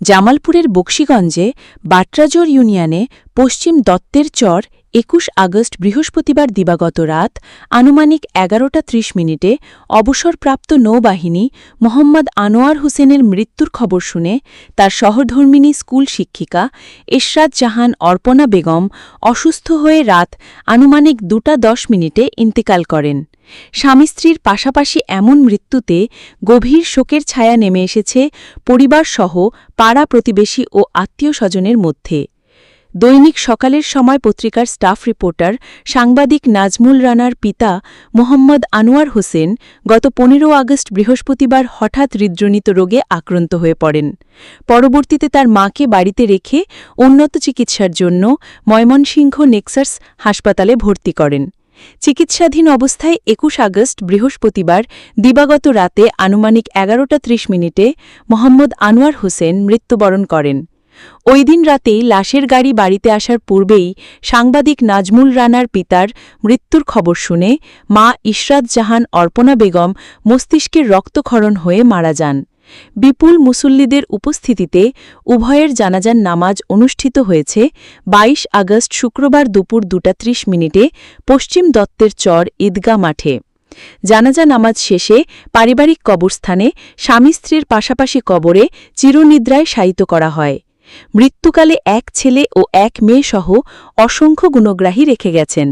জামালপুরের বক্সিগঞ্জে বাটরাজোর ইউনিয়নে পশ্চিম দত্তের চর একুশ আগস্ট বৃহস্পতিবার দিবাগত রাত আনুমানিক এগারোটা ত্রিশ মিনিটে অবসরপ্রাপ্ত নৌবাহিনী মোহাম্মদ আনোয়ার হোসেনের মৃত্যুর খবর শুনে তার সহধর্মিণী স্কুল শিক্ষিকা এশরাত জাহান অর্পণা বেগম অসুস্থ হয়ে রাত আনুমানিক দুটা দশ মিনিটে ইন্তেকাল করেন। স্বামী স্ত্রীর পাশাপাশি এমন মৃত্যুতে গভীর শোকের ছায়া নেমে এসেছে পরিবারসহ পাড়া প্রতিবেশী ও আত্মীয় স্বজনের মধ্যে। দৈনিক সকালের সময় পত্রিকার স্টাফ রিপোর্টার সাংবাদিক নাজমুল রানার পিতা মোহাম্মদ আনোয়ার হোসেন গত পনেরো আগস্ট বৃহস্পতিবার হঠাৎ হৃদজনিত রোগে আক্রান্ত হয়ে পড়েন। পরবর্তীতে তার মাকে বাড়িতে রেখে উন্নত চিকিৎসার জন্য ময়মনসিংহ নেক্সার্স হাসপাতালে ভর্তি করেন। চিকিৎসাধীন অবস্থায় একুশ আগস্ট বৃহস্পতিবার দিবাগত রাতে আনুমানিক এগারোটা ত্রিশ মিনিটে মোহাম্মদ আনোয়ার হোসেন মৃত্যুবরণ করেন। ওই দিন রাতেই লাশের গাড়ি বাড়িতে আসার পূর্বেই সাংবাদিক নাজমুল রানার পিতার মৃত্যুর খবর শুনে মা ইশরাত জাহান অর্পণা বেগম মস্তিষ্কের রক্তক্ষরণ হয়ে মারা যান। বিপুল মুসল্লিদের উপস্থিতিতে উভয়ের জানাজান নামাজ অনুষ্ঠিত হয়েছে ২২ আগস্ট শুক্রবার দুপুর দুটা ত্রিশ মিনিটে পশ্চিম দত্তের চর ঈদগা মাঠে। জানাজা নামাজ শেষে পারিবারিক কবরস্থানে স্বামী স্ত্রীর পাশাপাশি কবরে চিরনিদ্রায় শায়িত করা হয়। মৃত্যুকালে এক ছেলে ও এক মেয়ে সহ অসংখ্য গুণগ্রাহী রেখে গেছেন।